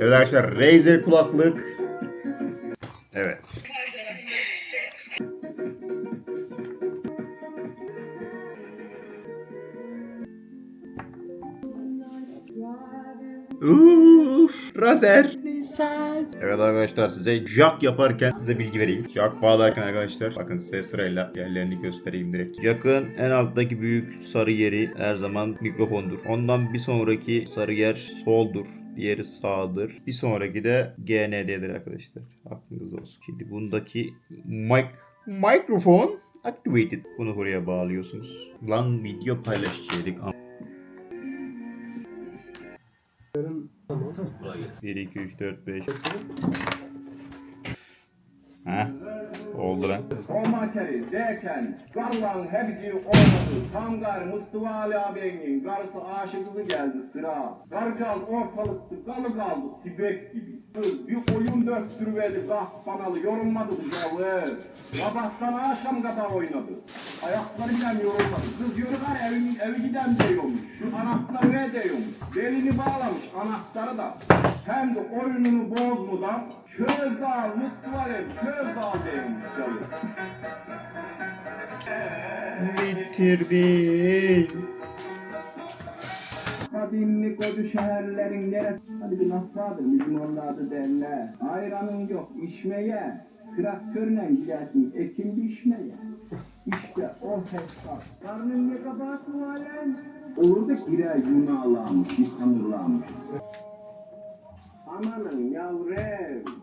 Evet arkadaşlar Razer kulaklık. Evet. Uf, Razer. Evet arkadaşlar size jack yaparken size bilgi vereyim. Jack bağlarken arkadaşlar bakın size sırayla yerlerini göstereyim direkt. Jack'ın en alttaki büyük sarı yeri her zaman mikrofondur. Ondan bir sonraki sarı yer soldur. Diğeri sağdır. Bir sonraki de GND'dir arkadaşlar. Aklınızda olsun. Şimdi bundaki mic mikrofon activated. Bunu buraya bağlıyorsunuz. Lan video paylaşacaktık. 1, 2, 3, 4, 5. Heh. Oldu lan. Romateri derken garlan hepsi olmadı. Tam gar Mustafa Ali ağabeyin karısı aşık kızı geldi sıra. Garcal ortalıkta kalı kaldı sibek gibi. Bir oyun döktürüverdi kahpanalı yorulmadı bu yavru. Sabahtan akşam kadar oynadı. Ayakları bile yorulmadı. Kız yorulur evin, evi giden diyormuş. Şu anahtarı ne diyormuş. Belini bağlamış anahtarı da. Hem de oyununu bozmadan çöz dağ Mustafa Ali çöz dağ diyormuş canım. Bitirdik. Kadimli koca şehirlerin neresi? Hadi bir vardır bizim oralarda derler. Ayranın yok içmeye. Traktörle gidersin ekin biçmeye. İşte o hesap. Karnın ne kabahati var lan? Olur da girer günahlanmış, insanırlanmış. Amanın yavrum.